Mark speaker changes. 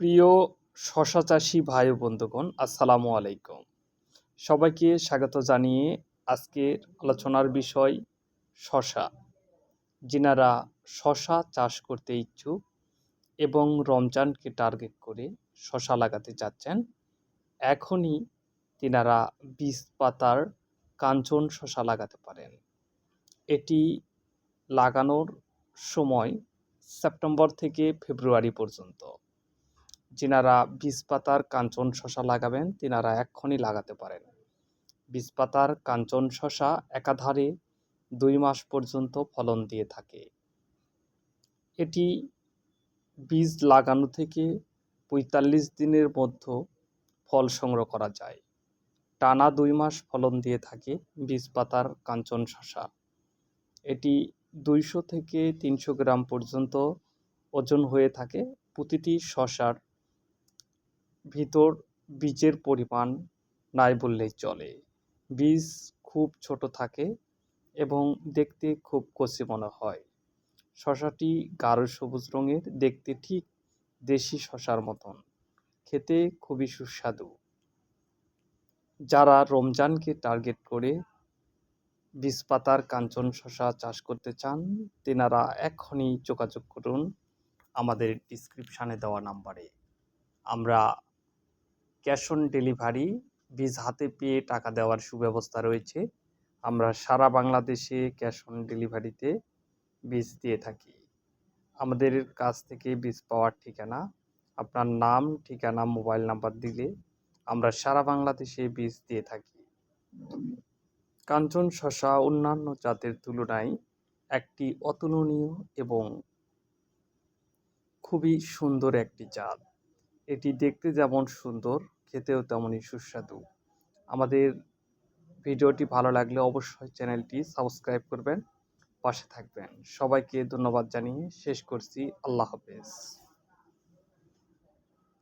Speaker 1: প্রিয় শশা চাষি ভাই বন্ধুগণ, আসসালামু আলাইকুম। সবাইকে স্বাগত জানিয়ে আজকের আলোচনার বিষয় শশা। যিনারা শশা চাষ করতে ইচ্ছুক এবং রমজানকে টার্গেট করে শশা লাগাতে চাচ্ছেন এখনই তিনারা বীজ পাতার কাঞ্চন শশা লাগাতে পারেন। এটি লাগানোর সময় সেপ্টেম্বর থেকে ফেব্রুয়ারি পর্যন্ত। যিনারা বীজ পাতার কাঞ্চন শশা লাগাবেন, তিনারা এক্ষুনি লাগাতে পারেন। বীজ পাতার কাঞ্চন শশা একাধারে দুই মাস পর্যন্ত ফলন দিয়ে থাকে। এটি বীজ লাগানো থেকে পঁয়তাল্লিশ দিনের মধ্যে ফল সংগ্রহ করা যায়। টানা দুই মাস ফলন দিয়ে থাকে বীজ পাতার কাঞ্চন শশা। এটি দুইশো থেকে তিনশো গ্রাম পর্যন্ত ওজন হয়ে থাকে প্রতিটি শশার ভিতর বীজের পরিমাণ নাই বললেই চলে। বীজ খুব ছোট থাকে এবং দেখতে খুব কচি মনে হয়। শশাটি গাঢ় সবুজ রঙের, দেখতে ঠিক দেশি শশার মতন। খেতে খুবই সুস্বাদু। যারা রমজানকে টার্গেট করে বীজ পাতার কাঞ্চন শশা চাষ করতে চান, তেনারা এখনই যোগাযোগ করুন আমাদের ডিসক্রিপশানে দেওয়া নাম্বারে। আমরা ক্যাশ অন ডেলিভারি, বীজ হাতে পেয়ে টাকা দেওয়ার সুব্যবস্থা রয়েছে। আমরা সারা বাংলাদেশে ক্যাশ অন ডেলিভারিতে বীজ দিয়ে থাকি। আমাদের কাছ থেকে বীজ পাওয়ার ঠিকানা, আপনার নাম, ঠিকানা, মোবাইল নাম্বার দিলে আমরা সারা বাংলাদেশে বীজ দিয়ে থাকি। কাঞ্চন শশা অন্যান্য জাতের তুলনায় একটি অতুলনীয় এবং খুবই সুন্দর একটি জাত। এটি দেখতে যেমন সুন্দর, খেতেও তেমনই সুস্বাদু। আমাদের ভিডিওটি ভালো লাগলে অবশ্যই চ্যানেলটি সাবস্ক্রাইব করবেন, পাশে থাকবেন। সবাইকে ধন্যবাদ জানিয়ে শেষ করছি। আল্লাহ হাফেজ।